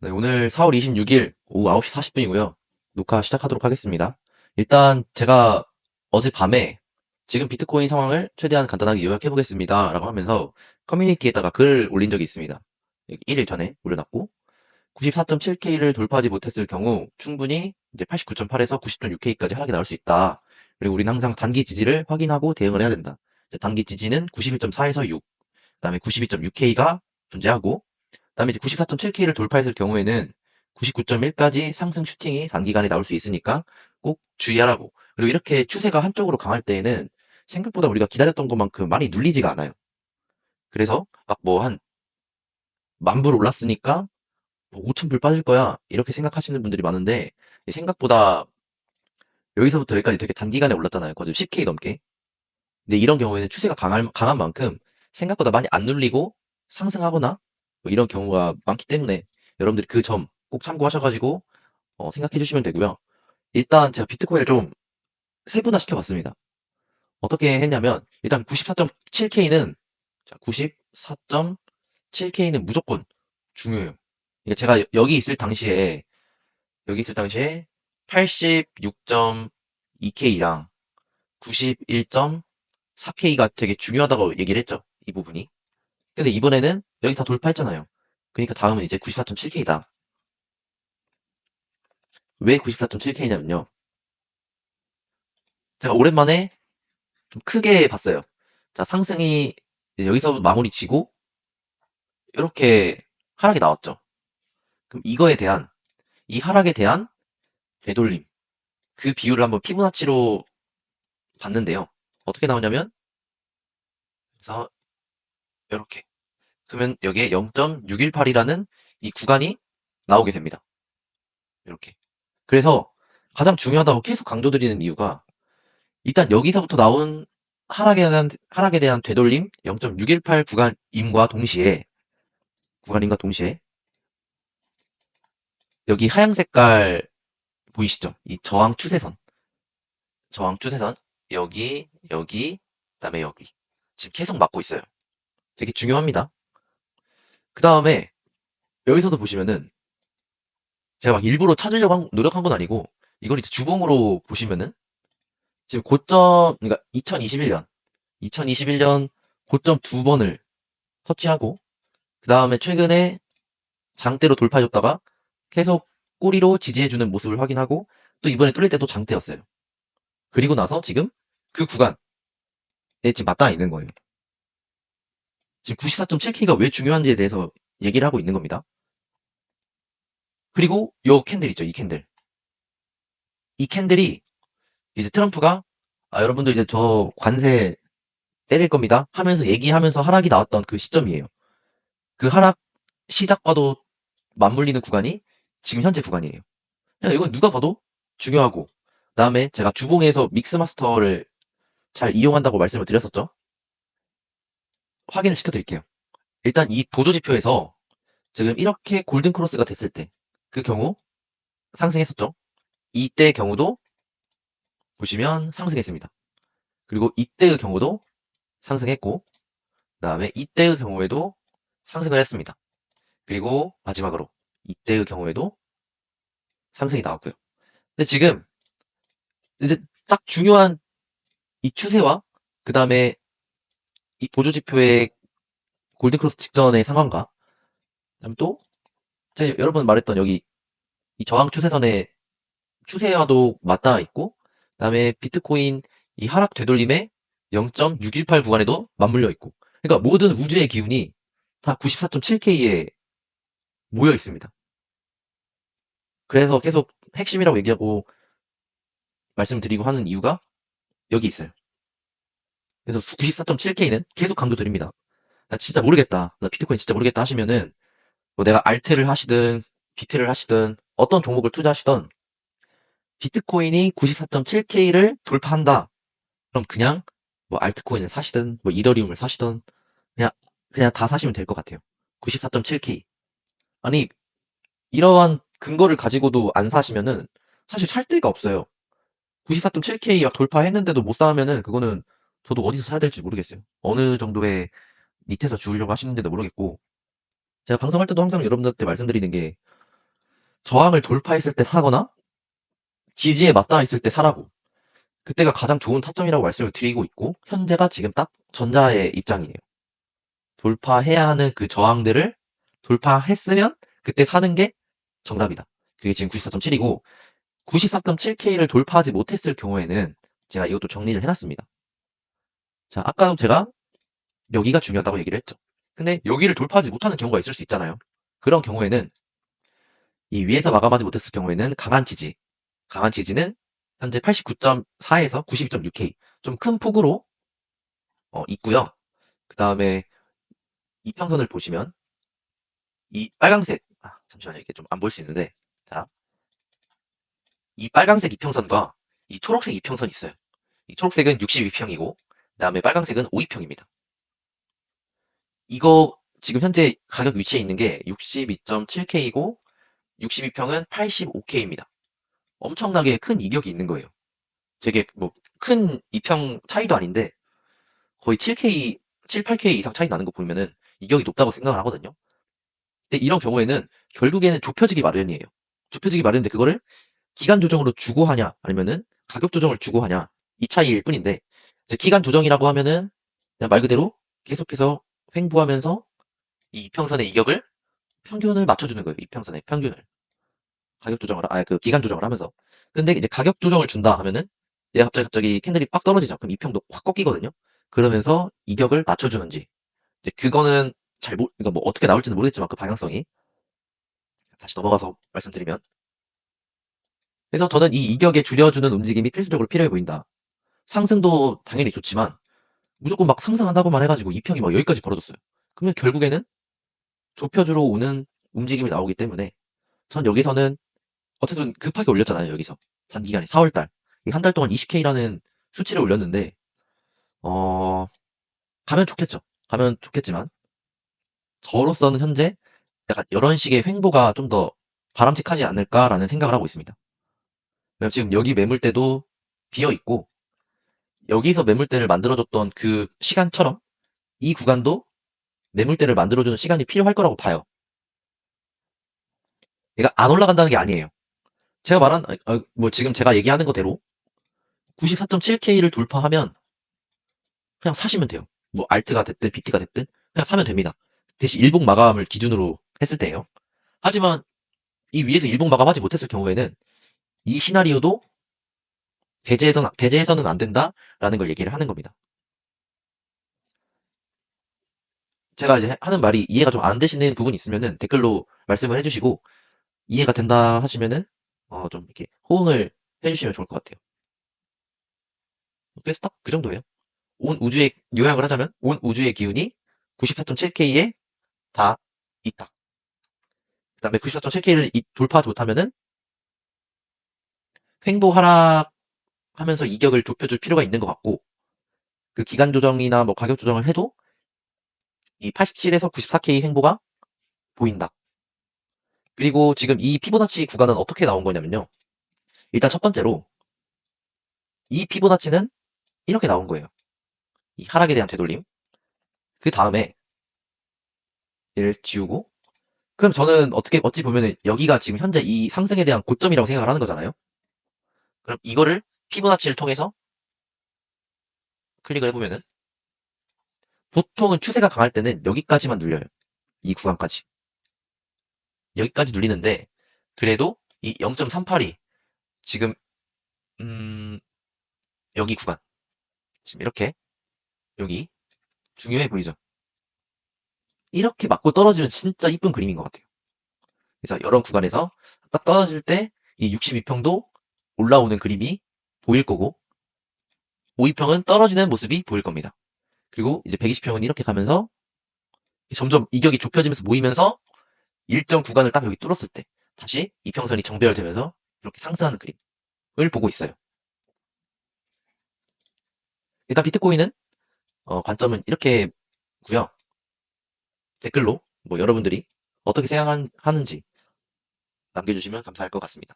네, 오늘 4월 26일 오후 9시 40분이고요. 녹화 시작하도록 하겠습니다. 일단 제가 어젯밤에 지금 비트코인 상황을 최대한 간단하게 요약해 보겠습니다. 라고 하면서 커뮤니티에다가 글을 올린 적이 있습니다. 1일 전에 올려놨고 94.7K를 돌파하지 못했을 경우 충분히 이제 89.8에서 90.6K까지 하락이 나올 수 있다. 그리고 우리는 항상 단기 지지를 확인하고 대응을 해야 된다. 단기 지지는 91.4에서 6, 그다음에 92.6K가 존재하고 그다음에 이제 94.7K를 돌파했을 경우에는 99.1까지 상승 슈팅이 단기간에 나올 수 있으니까 꼭 주의하라고. 그리고 이렇게 추세가 한쪽으로 강할 때에는 생각보다 우리가 기다렸던 것만큼 많이 눌리지가 않아요. 그래서 막 뭐 한 만불 올랐으니까 뭐 5천 불 빠질 거야 이렇게 생각하시는 분들이 많은데 생각보다 여기서부터 여기까지 되게 단기간에 올랐잖아요. 거의 10K 넘게. 근데 이런 경우에는 추세가 강할, 강한 만큼 생각보다 많이 안 눌리고 상승하거나 뭐 이런 경우가 많기 때문에 여러분들이 그 점 꼭 참고하셔가지고 어, 생각해 주시면 되고요. 일단 제가 비트코인을 좀 세분화 시켜봤습니다. 어떻게 했냐면 일단 94.7K는 94.7K는 무조건 중요해요. 이게 제가 여- 여기 있을 당시에 여기 있을 당시에 86.2K랑 91.4K가 되게 중요하다고 얘기를 했죠. 이 부분이. 근데 이번에는 여기 다 돌파했잖아요. 그러니까 다음은 이제 94.7K다. 왜 94.7K냐면요. 제가 오랜만에 좀 크게 봤어요. 자, 상승이 여기서 마무리 지고 이렇게 하락이 나왔죠. 그럼 이거에 대한 이 하락에 대한 되돌림 그 비율을 한번 피부나치로 봤는데요. 어떻게 나오냐면 그래서 이렇게 그러면 여기에 0.618이라는 이 구간이 나오게 됩니다. 이렇게. 그래서 가장 중요하다고 계속 강조드리는 이유가 일단 여기서부터 나온 하락에 대한 하락에 대한 되돌림 0.618 구간임과 동시에 구간임과 동시에 여기 하얀 색깔 보이시죠? 이 저항 추세선. 저항 추세선 여기 여기 그 다음에 여기 지금 계속 막고 있어요. 되게 중요합니다. 그 다음에 여기서도 보시면은 제가 막 일부러 찾으려고 한- 노력한 건 아니고 이걸 이제 주봉으로 보시면은 지금 고점 그러니까 2021년 2021년 고점 두 번을 터치하고 그 다음에 최근에 장대로 돌파해줬다가 계속 꼬리로 지지해주는 모습을 확인하고 또 이번에 뚫릴 때도 장대였어요. 그리고 나서 지금 그 구간에 지금 맞닿아 있는 거예요. 지금 94.7K가 왜 중요한지에 대해서 얘기를 하고 있는 겁니다. 그리고 요 캔들 있죠, 이 캔들. 이 캔들이 이제 트럼프가 아, 여러분들 이제 저 관세 때릴 겁니다 하면서 얘기하면서 하락이 나왔던 그 시점이에요. 그 하락 시작과도 맞물리는 구간이 지금 현재 구간이에요. 그냥 이건 누가 봐도 중요하고 그다음에 제가 주봉에서 믹스마스터를 잘 이용한다고 말씀을 드렸었죠. 확인을 시켜드릴게요. 일단 이 보조지표에서 지금 이렇게 골든 크로스가 됐을 때 그 경우 상승했었죠. 이때의 경우도 보시면 상승했습니다. 그리고 이때의 경우도 상승했고 그 다음에 이때의 경우에도 상승을 했습니다. 그리고 마지막으로 이때의 경우에도 상승이 나왔고요. 근데 지금 이제 딱 중요한 이 추세와 그 다음에 이 보조 지표의 골든 크로스 직전의 상황과 그다음에 또 제가 여러 번 말했던 여기 이 저항 추세선의 추세와도 맞닿아 있고 그다음에 비트코인 이 하락 되돌림의 0.618 구간에도 맞물려 있고 그러니까 모든 우주의 기운이 다 94.7K에 모여 있습니다. 그래서 계속 핵심이라고 얘기하고 말씀드리고 하는 이유가 여기 있어요. 그래서 94.7K는 계속 강조드립니다. 나 진짜 모르겠다. 나 비트코인 진짜 모르겠다 하시면은 뭐 내가 알트를 하시든 비트를 하시든 어떤 종목을 투자하시던 비트코인이 94.7K를 돌파한다. 그럼 그냥 뭐 알트코인을 사시든 뭐 이더리움을 사시든 그냥 그냥 다 사시면 될 것 같아요. 94.7K. 아니 이러한 근거를 가지고도 안 사시면은 사실 살 데가 없어요. 94.7K 돌파했는데도 못 사면은 그거는 저도 어디서 사야 될지 모르겠어요. 어느 정도의 밑에서 주우려고 하시는지도 모르겠고 제가 방송할 때도 항상 여러분들한테 말씀드리는 게 저항을 돌파했을 때 사거나 지지에 맞닿아 있을 때 사라고 그때가 가장 좋은 타점이라고 말씀을 드리고 있고 현재가 지금 딱 전자의 입장이에요. 돌파해야 하는 그 저항들을 돌파했으면 그때 사는 게 정답이다. 그게 지금 94.7이고 94.7K를 돌파하지 못했을 경우에는 제가 이것도 정리를 해놨습니다. 자, 아까도 제가 여기가 중요하다고 얘기를 했죠. 근데 여기를 돌파하지 못하는 경우가 있을 수 있잖아요. 그런 경우에는 이 위에서 마감하지 못했을 경우에는 강한 지지, 강한 지지는 현재 89.4에서 92.6K 좀 큰 폭으로 어, 있고요. 그 다음에 이평선을 보시면 이 빨강색 아, 잠시만요 이게 좀안 보일 수 있는데 자, 이 빨강색 이평선과 이 초록색 이평선이 있어요. 이 초록색은 62평이고 그 다음에 빨강색은 52평입니다. 이거 지금 현재 가격 위치에 있는 게 62.7K이고 62평은 85K입니다. 엄청나게 큰 이격이 있는 거예요. 되게 뭐큰 이평 차이도 아닌데 거의 7K, 7, 8K 이상 차이 나는 거 보면은 이격이 높다고 생각을 하거든요. 근데 이런 경우에는 결국에는 좁혀지기 마련이에요. 좁혀지기 마련인데 그거를 기간 조정으로 주고 하냐 아니면은 가격 조정을 주고 하냐 이 차이일 뿐인데 이제 기간 조정이라고 하면은 그냥 말 그대로 계속해서 횡보하면서 이 이평선의 이격을 평균을 맞춰주는 거예요. 이평선의 평균을 가격 조정을 아 그 기간 조정을 하면서 근데 이제 가격 조정을 준다 하면은 얘가 갑자기 갑자기 캔들이 빡 떨어지죠. 그럼 이평도 확 꺾이거든요. 그러면서 이격을 맞춰주는지 이제 그거는 잘 모, 그러니까 뭐 어떻게 나올지는 모르겠지만 그 방향성이 다시 넘어가서 말씀드리면 그래서 저는 이 이격에 줄여주는 움직임이 필수적으로 필요해 보인다. 상승도 당연히 좋지만 무조건 막 상승한다고만 해가지고 이 평이 막 여기까지 벌어졌어요. 그러면 결국에는 좁혀주러 오는 움직임이 나오기 때문에 전 여기서는 어쨌든 급하게 올렸잖아요. 여기서 단기간에 4월달 한 달 동안 20K라는 수치를 올렸는데 어 가면 좋겠죠. 가면 좋겠지만 저로서는 현재 약간 이런 식의 횡보가 좀 더 바람직하지 않을까라는 생각을 하고 있습니다. 지금 여기 매물대도 비어 있고 여기서 매물대를 만들어줬던 그 시간처럼 이 구간도 매물대를 만들어주는 시간이 필요할 거라고 봐요. 얘가 안 올라간다는 게 아니에요. 제가 말한 어, 어, 뭐 지금 제가 얘기하는 거대로 94.7K를 돌파하면 그냥 사시면 돼요. 뭐 알트가 됐든 BT가 됐든 그냥 사면 됩니다. 대신 일봉 마감을 기준으로 했을 때예요. 하지만 이 위에서 일봉 마감하지 못했을 경우에는 이 시나리오도 배제해서는, 배제해서는 안 된다라는 걸 얘기를 하는 겁니다. 제가 이제 하는 말이 이해가 좀 안 되시는 부분이 있으면은 댓글로 말씀을 해주시고 이해가 된다 하시면은 어, 좀 이렇게 호응을 해주시면 좋을 것 같아요. 베스트? 그 정도예요. 온 우주의 요약을 하자면 온 우주의 기운이 94.7K에 다 있다. 그 다음에 94.7K를 돌파하지 못하면은 횡보 하락 하면서 이격을 좁혀줄 필요가 있는 것 같고 그 기간 조정이나 뭐 가격 조정을 해도 이 87에서 94K 횡보가 보인다. 그리고 지금 이 피보나치 구간은 어떻게 나온 거냐면요. 일단 첫 번째로 이 피보나치는 이렇게 나온 거예요. 이 하락에 대한 되돌림. 그 다음에 얘를 지우고 그럼 저는 어떻게 어찌 보면은 여기가 지금 현재 이 상승에 대한 고점이라고 생각을 하는 거잖아요. 그럼 이거를 피보나치를 통해서 클릭을 해보면은 보통은 추세가 강할 때는 여기까지만 눌려요. 이 구간까지. 여기까지 눌리는데 그래도 이 0.382 지금 음 여기 구간 지금 이렇게 여기 중요해 보이죠? 이렇게 맞고 떨어지면 진짜 이쁜 그림인 것 같아요. 그래서 여러 구간에서 딱 떨어질 때 이 62평도 올라오는 그림이 보일 거고 52평은 떨어지는 모습이 보일 겁니다. 그리고 이제 120평은 이렇게 가면서 점점 이격이 좁혀지면서 모이면서 일정 구간을 딱 여기 뚫었을 때 다시 이평선이 정배열되면서 이렇게 상승하는 그림을 보고 있어요. 일단 비트코인은 어, 관점은 이렇게 고요. 댓글로 뭐 여러분들이 어떻게 생각하는지 남겨주시면 감사할 것 같습니다.